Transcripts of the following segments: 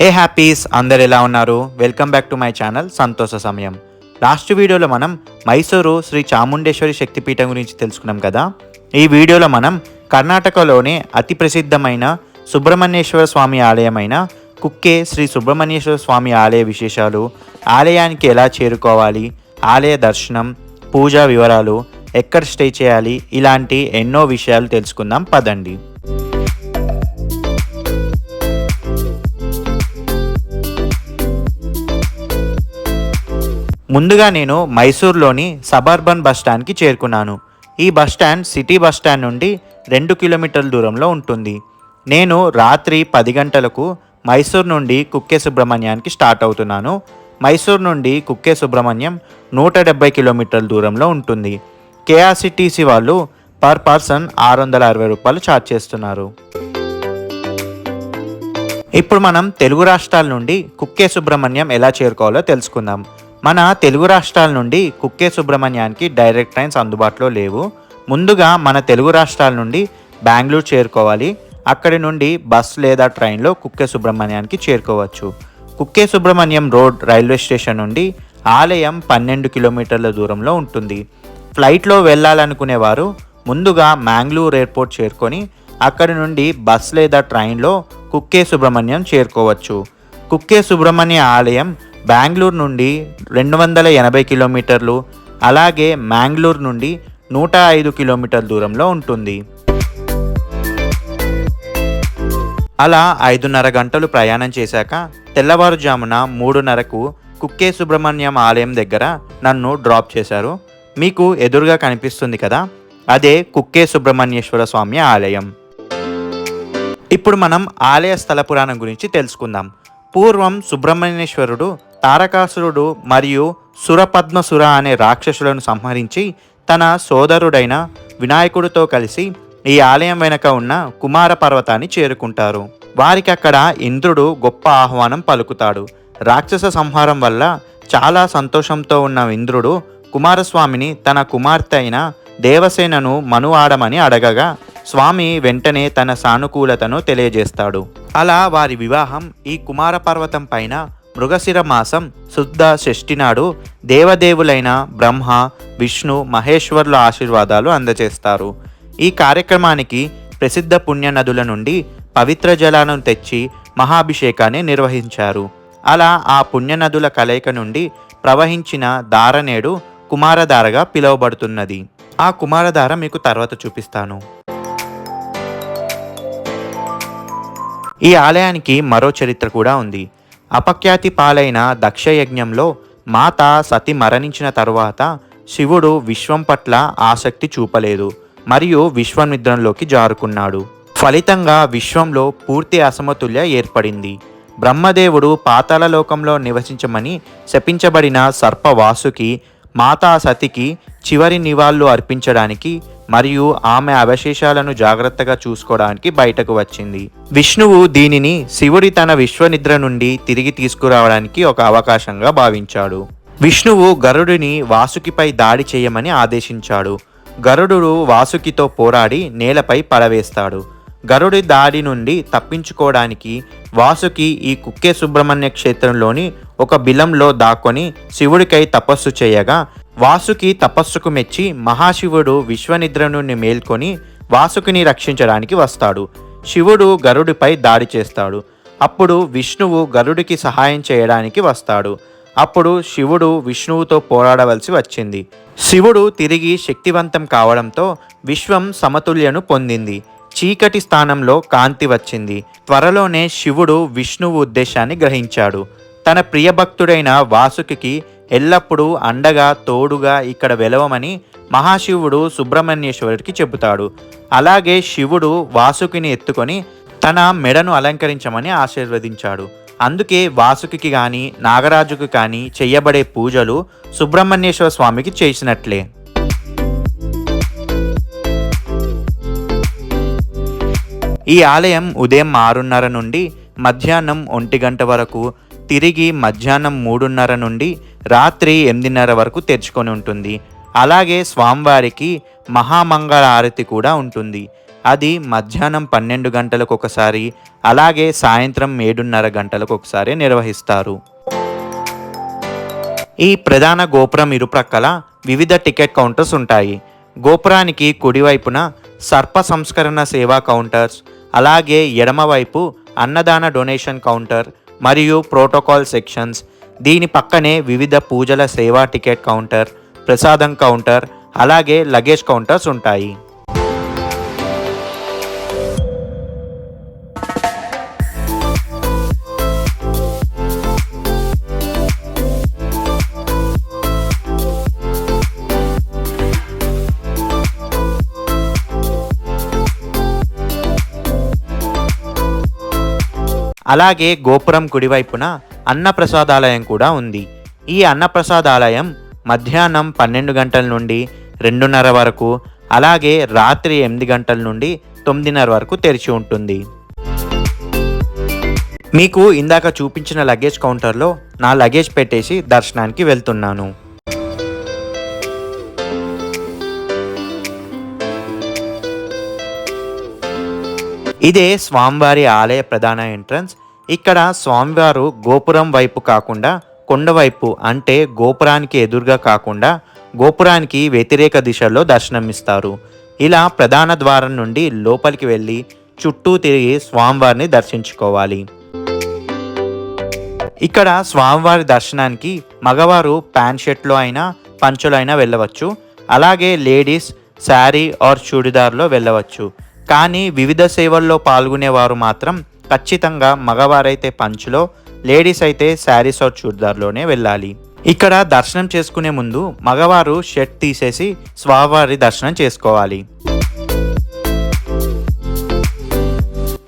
హే happies అందరు ఎలా ఉన్నారు? Welcome back to my channel సంతోష సమయం. లాస్ట్ వీడియోలో మనం మైసూరు శ్రీ చాముండేశ్వరి శక్తిపీఠం గురించి తెలుసుకున్నాం కదా? ఈ వీడియోలో మనం కర్ణాటకలోనే అతి ప్రసిద్ధమైన సుబ్రహ్మణ్యేశ్వర స్వామి ఆలయమైన కుక్కే శ్రీ సుబ్రహ్మణ్యేశ్వర స్వామి ఆలయ విశేషాలు ఆలయానికి ఎలా చేరుకోవాలి ఆలయ దర్శనం పూజా వివరాలు ఎక్కడ స్టే చేయాలి ఇలాంటి ఎన్నో విషయాలు తెలుసుకుందాం పదండి. ముందుగా నేను మైసూర్లోని సబర్బన్ బస్ స్టాండ్కి చేరుకున్నాను. ఈ bus stand city bus stand నుండి రెండు కిలోమీటర్ల దూరంలో ఉంటుంది. నేను రాత్రి పది గంటలకు మైసూర్ నుండి కుక్కే సుబ్రహ్మణ్యానికి స్టార్ట్ అవుతున్నాను. మైసూర్ నుండి కుక్కే సుబ్రహ్మణ్యం నూట డెబ్బై కిలోమీటర్ల దూరంలో ఉంటుంది. కేఆర్సిటీసీ వాళ్ళు పర్ పర్సన్ ఆరు వందల అరవై రూపాయలు ఛార్జ్ చేస్తున్నారు. ఇప్పుడు మనం తెలుగు రాష్ట్రాల నుండి కుక్కే సుబ్రహ్మణ్యం ఎలా చేరుకోవాలో తెలుసుకుందాం. మన తెలుగు రాష్ట్రాల నుండి కుక్కే సుబ్రహ్మణ్యానికి డైరెక్ట్ ట్రైన్స్ అందుబాటులో లేవు. ముందుగా మన తెలుగు రాష్ట్రాల నుండి బెంగళూరు చేరుకోవాలి. అక్కడి నుండి బస్ లేదా ట్రైన్లో కుక్కే సుబ్రహ్మణ్యానికి చేరుకోవచ్చు. Kukke Subrahmanyam road railway station నుండి ఆలయం పన్నెండు కిలోమీటర్ల దూరంలో ఉంటుంది. ఫ్లైట్లో వెళ్ళాలనుకునేవారు ముందుగా మ్యాంగ్లూర్ ఎయిర్పోర్ట్ చేరుకొని అక్కడి నుండి బస్ లేదా ట్రైన్లో కుక్కే సుబ్రహ్మణ్యం చేరుకోవచ్చు. కుక్కే సుబ్రహ్మణ్య ఆలయం బెంగళూరు నుండి రెండు వందల ఎనభై కిలోమీటర్లు అలాగే మ్యాంగ్లూర్ నుండి నూట ఐదు కిలోమీటర్ల దూరంలో ఉంటుంది. అలా ఐదున్నర గంటలు ప్రయాణం చేశాక తెల్లవారుజామున మూడున్నరకు కుక్కే సుబ్రహ్మణ్యం ఆలయం దగ్గర నన్ను డ్రాప్ చేశారు. మీకు ఎదురుగా కనిపిస్తుంది కదా అదే కుక్కే సుబ్రహ్మణ్యేశ్వర స్వామి ఆలయం. ఇప్పుడు మనం ఆలయ స్థల పురాణం గురించి తెలుసుకుందాం. పూర్వం సుబ్రహ్మణ్యేశ్వరుడు తారకాసురుడు మరియు సురపద్మసుర అనే రాక్షసులను సంహరించి తన సోదరుడైన వినాయకుడితో కలిసి ఈ ఆలయం వెనుక ఉన్న కుమార పర్వతాన్ని చేరుకుంటారు. వారికి అక్కడ ఇంద్రుడు గొప్ప ఆహ్వానం పలుకుతాడు. రాక్షస సంహారం వల్ల చాలా సంతోషంతో ఉన్న ఇంద్రుడు కుమారస్వామిని తన కుమార్తె అయిన దేవసేనను మను ఆడమని అడగగా స్వామి వెంటనే తన సానుకూలతను తెలియజేస్తాడు. అలా వారి వివాహం ఈ కుమార పర్వతం పైన మృగశిర మాసం శుద్ధ షష్ఠి నాడు దేవదేవులైన బ్రహ్మ విష్ణు మహేశ్వర్ల ఆశీర్వాదాలు అందజేస్తారు ఈ కార్యక్రమానికి ప్రసిద్ధ పుణ్య నదుల నుండి పవిత్ర జలాలను తెచ్చి మహాభిషేకాన్ని నిర్వహించారు. అలా ఆ పుణ్య నదుల కలయిక నుండి ప్రవహించిన దారనేడు కుమారధారగా పిలువబడుతున్నది. ఆ కుమారధార మీకు తర్వాత చూపిస్తాను. ఈ ఆలయానికి మరో చరిత్ర కూడా ఉంది. అపఖ్యాతి పాలైన దక్షయజ్ఞంలో మాత సతి మరణించిన తరువాత శివుడు విశ్వం పట్ల ఆసక్తి చూపలేదు మరియు విశ్వనిద్రంలోకి జారుకున్నాడు. ఫలితంగా విశ్వంలో పూర్తి అసమతుల్య ఏర్పడింది. బ్రహ్మదేవుడు పాతాళలోకంలో నివసించమని శపించబడిన సర్పవాసుకి మాతా సతికి చివరి నివాళులు అర్పించడానికి మరియు ఆమె అవశేషాలను జాగ్రత్తగా చూసుకోవడానికి బయటకు వచ్చింది. విష్ణువు దీనిని శివుడి తన విశ్వనిద్ర నుండి తిరిగి తీసుకురావడానికి ఒక అవకాశంగా భావించాడు. విష్ణువు గరుడిని వాసుకిపై దాడి చేయమని ఆదేశించాడు. గరుడు వాసుకితో పోరాడి నేలపై పడవేస్తాడు. గరుడి దాడి నుండి తప్పించుకోవడానికి వాసుకి ఈ కుక్కే సుబ్రహ్మణ్య క్షేత్రంలోని ఒక బిలంలో దాక్కొని శివుడికై తపస్సు చేయగా వాసుకి తపస్సుకు మెచ్చి మహాశివుడు విశ్వనిద్ర నుండి మేల్కొని వాసుకిని రక్షించడానికి వస్తాడు. శివుడు గరుడిపై దాడి చేస్తాడు. అప్పుడు విష్ణువు గరుడికి సహాయం చేయడానికి వస్తాడు. అప్పుడు శివుడు విష్ణువుతో పోరాడవలసి వచ్చింది. శివుడు తిరిగి శక్తివంతం కావడంతో విశ్వం సమతుల్యను పొందింది. చీకటి స్థానంలో కాంతి వచ్చింది. త్వరలోనే శివుడు విష్ణువు ఉద్దేశాన్ని గ్రహించాడు. తన ప్రియభక్తుడైన వాసుకి ఎల్లప్పుడూ అండగా తోడుగా ఇక్కడ వెలవమని మహాశివుడు సుబ్రహ్మణ్యేశ్వరుడికి చెబుతాడు. అలాగే శివుడు వాసుకిని ఎత్తుకొని తన మెడను అలంకరించమని ఆశీర్వదించాడు. అందుకే వాసుకి కానీ నాగరాజుకు కానీ చేయబడే పూజలు సుబ్రహ్మణ్యేశ్వర స్వామికి చేసినట్లే. ఈ ఆలయం ఉదయం ఆరున్నర నుండి మధ్యాహ్నం ఒంటి గంట వరకు తిరిగి మధ్యాహ్నం మూడున్నర నుండి రాత్రి ఎనిమిదిన్నర వరకు తెరుచుకొని ఉంటుంది. అలాగే స్వామివారికి మహామంగళ ఆరతి కూడా ఉంటుంది. అది మధ్యాహ్నం పన్నెండు గంటలకు ఒకసారి అలాగే సాయంత్రం ఏడున్నర గంటలకు ఒకసారి నిర్వహిస్తారు. ఈ ప్రధాన గోపురం ఇరుప్రక్కల వివిధ టికెట్ కౌంటర్స్ ఉంటాయి. గోపురానికి కుడివైపున సర్ప సంస్కరణ సేవా కౌంటర్స్ అలాగే ఎడమవైపు అన్నదాన డొనేషన్ కౌంటర్ మరియు ప్రోటోకాల్ సెక్షన్స్. దీని పక్కనే వివిధ పూజల సేవా టికెట్ కౌంటర్ ప్రసాదం కౌంటర్ అలాగే లగేజ్ కౌంటర్స్ ఉంటాయి. అలాగే గోపురం కుడివైపున అన్నప్రసాదాలయం కూడా ఉంది. ఈ అన్నప్రసాదాలయం మధ్యాహ్నం పన్నెండు గంటల నుండి రెండున్నర వరకు అలాగే రాత్రి ఎనిమిది గంటల నుండి తొమ్మిదిన్నర వరకు తెరిచి ఉంటుంది. మీకు ఇందాక చూపించిన లగేజ్ కౌంటర్లో నా లగేజ్ పెట్టేసి దర్శనానికి వెళ్తున్నాను. ఇదే స్వామివారి ఆలయ ప్రధాన ఎంట్రన్స్. ఇక్కడ స్వామివారు గోపురం వైపు కాకుండా కొండవైపు అంటే గోపురానికి ఎదురుగా కాకుండా గోపురానికి వ్యతిరేక దిశలో దర్శనమిస్తారు ఇలా ప్రధాన ద్వారం నుండి లోపలికి వెళ్ళి చుట్టూ తిరిగి స్వామివారిని దర్శించుకోవాలి. ఇక్కడ స్వామివారి దర్శనానికి మగవారు ప్యాంట్ షర్ట్లో అయినా పంచులో అయినా వెళ్ళవచ్చు. అలాగే లేడీస్ శారీ ఆర్ చూడిదార్లో వెళ్ళవచ్చు. కానీ వివిధ సేవల్లో పాల్గొనేవారు మాత్రం ఖచ్చితంగా మగవారైతే పంచులో లేడీస్ అయితే శారీస్ ఆర్ చూడిదార్లోనే వెళ్ళాలి. ఇక్కడ దర్శనం చేసుకునే ముందు మగవారు షర్ట్ తీసేసి స్వామివారి దర్శనం చేసుకోవాలి.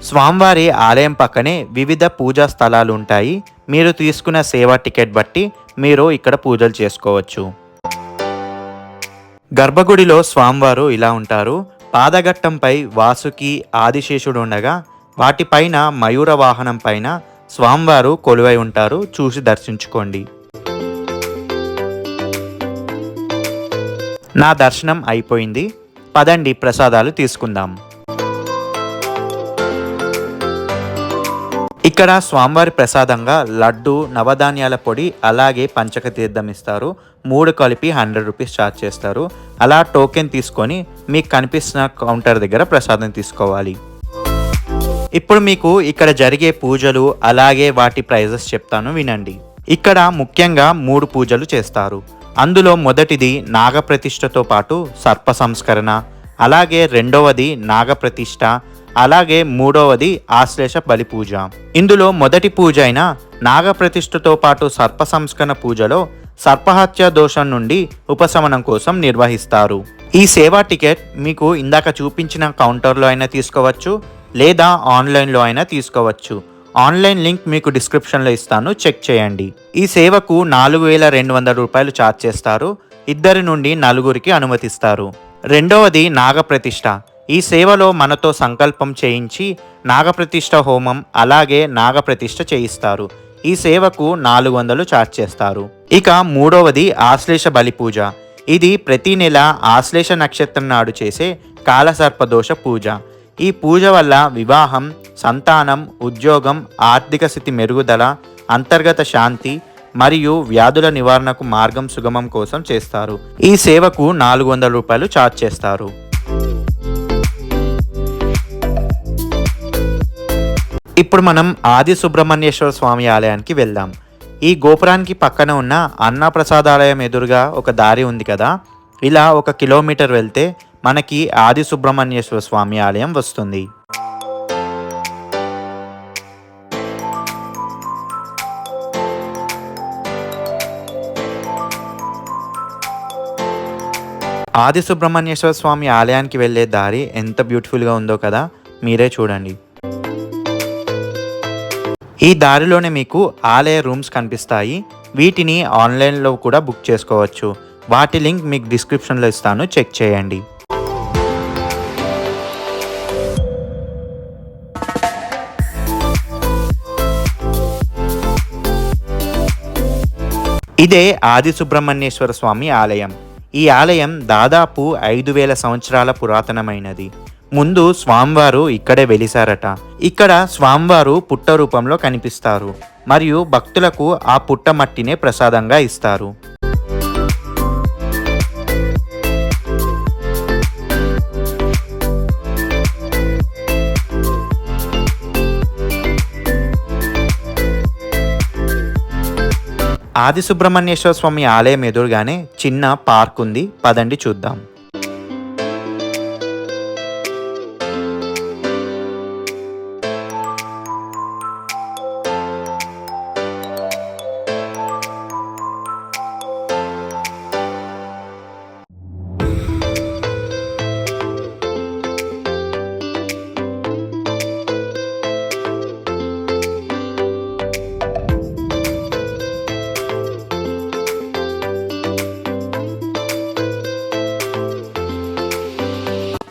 స్వామివారి ఆలయం పక్కనే వివిధ పూజా స్థలాలు ఉంటాయి. మీరు తీసుకున్న సేవా టికెట్ బట్టి మీరు ఇక్కడ పూజలు చేసుకోవచ్చు. గర్భగుడిలో స్వామివారు ఇలా ఉంటారు. పాదఘట్టంపై వాసుకి ఆదిశేషుడు ఉండగా వాటిపైన మయూర వాహనం పైన స్వామివారు కొలువై ఉంటారు. చూసి దర్శించుకోండి. నా దర్శనం అయిపోయింది. పదండి ప్రసాదాలు తీసుకుందాం. ఇక్కడ స్వామివారి ప్రసాదంగా లడ్డు నవధాన్యాల పొడి అలాగే పంచక తీర్థం ఇస్తారు. మూడు కలిపి హండ్రెడ్ రూపీస్ ఛార్జ్ చేస్తారు. అలా టోకెన్ తీసుకొని మీకు కనిపిస్తున్న కౌంటర్ దగ్గర ప్రసాదం తీసుకోవాలి. ఇప్పుడు మీకు ఇక్కడ జరిగే పూజలు అలాగే వాటి ప్రైజెస్ చెప్తాను వినండి. ఇక్కడ ముఖ్యంగా మూడు పూజలు చేస్తారు. అందులో మొదటిది నాగప్రతిష్ఠతో పాటు సర్ప సంస్కరణ అలాగే రెండవది నాగప్రతిష్ఠ అలాగే మూడవది ఆశ్లేష బలి పూజ ఇందులో మొదటి పూజ అయిన నాగప్రతిష్ఠతో పాటు సర్ప సంస్కరణ పూజలో సర్పహత్య దోషం నుండి ఉపశమనం కోసం నిర్వహిస్తారు. ఈ సేవా టికెట్ మీకు ఇందాక చూపించిన కౌంటర్లో అయినా తీసుకోవచ్చు లేదా ఆన్లైన్లో అయినా తీసుకోవచ్చు. ఆన్లైన్ లింక్ మీకు డిస్క్రిప్షన్లో ఇస్తాను చెక్ చేయండి. ఈ సేవకు నాలుగు వేల రెండు వందల రూపాయలు ఛార్జ్ చేస్తారు ఇద్దరి నుండి నలుగురికి అనుమతిస్తారు. రెండవది నాగప్రతిష్ఠ. ఈ సేవలో మనతో సంకల్పం చేయించి నాగప్రతిష్ఠ హోమం అలాగే నాగప్రతిష్ఠ చేయిస్తారు. ఈ సేవకు నాలుగు వందలు ఛార్జ్ చేస్తారు. ఇక మూడవది ఆశ్లేష బలి పూజ ఇది ప్రతి నెల ఆశ్లేష నక్షత్రం నాడు చేసే కాలసర్పదోష పూజ. ఈ పూజ వల్ల వివాహం సంతానం ఉద్యోగం ఆర్థిక స్థితి మెరుగుదల అంతర్గత శాంతి మరియు వ్యాధుల నివారణకు మార్గం సుగమం కోసం చేస్తారు. ఈ సేవకు నాలుగు వందల రూపాయలు ఛార్జ్ చేస్తారు. ఇప్పుడు మనం ఆది సుబ్రహ్మణ్యేశ్వర స్వామి ఆలయానికి వెళ్దాం. ఈ గోపురానికి పక్కన ఉన్న అన్నప్రసాదాలయం ఎదురుగా ఒక దారి ఉంది కదా. ఇలా ఒక కిలోమీటర్ వెళ్తే మనకి ఆది సుబ్రహ్మణ్యేశ్వర స్వామి ఆలయం వస్తుంది. ఆది సుబ్రహ్మణ్యేశ్వర స్వామి ఆలయానికి వెళ్ళే దారి ఎంత బ్యూటిఫుల్గా ఉందో కదా. మీరే చూడండి. ఈ దారిలోనే మీకు ఆలయ రూమ్స్ కనిపిస్తాయి. వీటిని ఆన్లైన్లో కూడా బుక్ చేసుకోవచ్చు. వాటి లింక్ మీకు డిస్క్రిప్షన్లో ఇస్తాను. చెక్ చేయండి. ఇదే ఆది సుబ్రహ్మణ్యేశ్వర స్వామి ఆలయం. ఈ ఆలయం దాదాపు ఐదు వేల సంవత్సరాల పురాతనమైనది. ముందు స్వామివారు ఇక్కడే వెలిసారట ఇక్కడ స్వామివారు పుట్ట రూపంలో కనిపిస్తారు. మరియు భక్తులకు ఆ పుట్ట మట్టినే ప్రసాదంగా ఇస్తారు. ఆది సుబ్రహ్మణ్యేశ్వర స్వామి ఆలయం ఎదురుగానే చిన్న పార్క్ ఉంది పదండి చూద్దాం.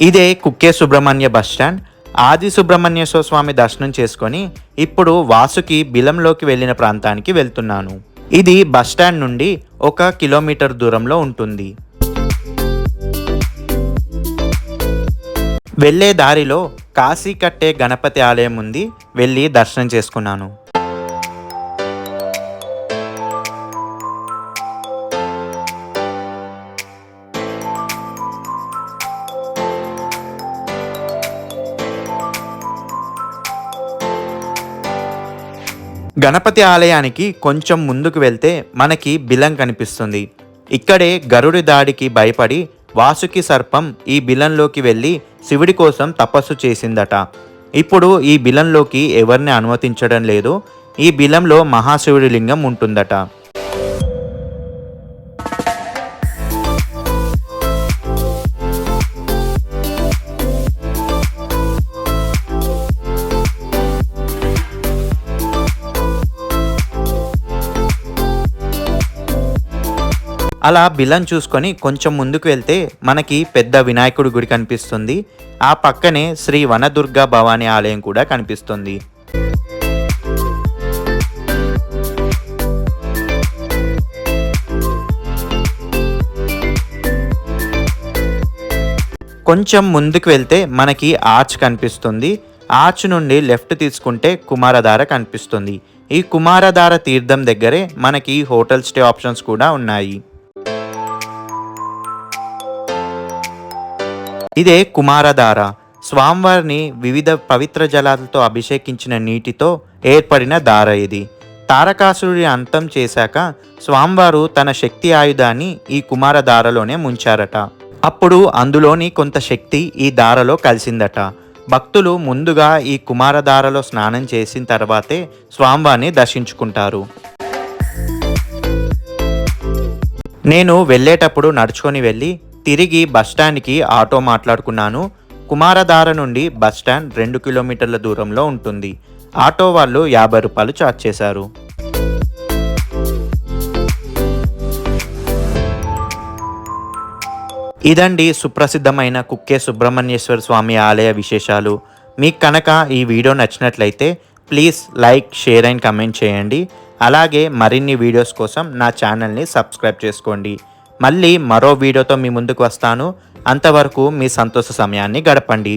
ఇదే కుక్కే సుబ్రహ్మణ్య బస్ స్టాండ్. ఆది సుబ్రహ్మణ్యేశ్వర స్వామి దర్శనం చేసుకొని ఇప్పుడు వాసుకి బిలంలోకి వెళ్ళిన ప్రాంతానికి వెళ్తున్నాను. ఇది బస్ స్టాండ్ నుండి ఒక కిలోమీటర్ దూరంలో ఉంటుంది. వెళ్ళే దారిలో కాశీ కట్టే గణపతి ఆలయం ఉంది. వెళ్ళి దర్శనం చేసుకున్నాను. గణపతి ఆలయానికి కొంచెం ముందుకు వెళ్తే మనకి బిలం కనిపిస్తుంది. ఇక్కడే గరుడి దాడికి భయపడి వాసుకి సర్పం ఈ బిలంలోకి వెళ్ళి శివుడి కోసం తపస్సు చేసిందట. ఇప్పుడు ఈ బిలంలోకి ఎవరిని అనుమతించడం లేదు. ఈ బిలంలో మహాశివుడి లింగం ఉంటుందట. అలా బిలం చూసుకొని కొంచెం ముందుకు వెళ్తే మనకి పెద్ద వినాయకుడి గుడి కనిపిస్తుంది. ఆ పక్కనే శ్రీ వనదుర్గా భవానీ ఆలయం కూడా కనిపిస్తుంది. కొంచెం ముందుకు వెళ్తే మనకి ఆర్చ్ కనిపిస్తుంది. ఆర్చ్ నుండి లెఫ్ట్ తీసుకుంటే కుమారధార కనిపిస్తుంది. ఈ కుమారధార తీర్థం దగ్గరే మనకి హోటల్ స్టే ఆప్షన్స్ కూడా ఉన్నాయి. ఇదే కుమారధార. స్వామివారిని వివిధ పవిత్ర జలాలతో అభిషేకించిన నీటితో ఏర్పడిన దార ఇది. తారకాసురుడి అంతం చేశాక స్వామివారు తన శక్తి ఆయుధాన్ని ఈ కుమారధారలోనే ముంచారట. అప్పుడు అందులోని కొంత శక్తి ఈ దారలో కలిసిందట. భక్తులు ముందుగా ఈ కుమారధారలో స్నానం చేసిన తర్వాతే స్వామివారిని దర్శించుకుంటారు. నేను వెళ్ళేటప్పుడు నడుచుకొని వెళ్ళి తిరిగి బస్టాండ్కి ఆటో మాట్లాడుకున్నాను. కుమారధార నుండి బస్టాండ్ రెండు కిలోమీటర్ల దూరంలో ఉంటుంది. ఆటో వాళ్ళు యాభై రూపాయలు చార్జ్ చేశారు. ఇదండి సుప్రసిద్ధమైన కుక్కే సుబ్రహ్మణ్యేశ్వర స్వామి ఆలయ విశేషాలు. మీకు కనుక ఈ వీడియో నచ్చినట్లయితే please like share and comment చేయండి. అలాగే మరిన్ని వీడియోస్ కోసం నా ఛానల్ని సబ్స్క్రైబ్ చేసుకోండి. మళ్ళీ మరో వీడియోతో మీ ముందుకు వస్తాను. అంతవరకు మీ సంతోష సమయాన్ని గడపండి.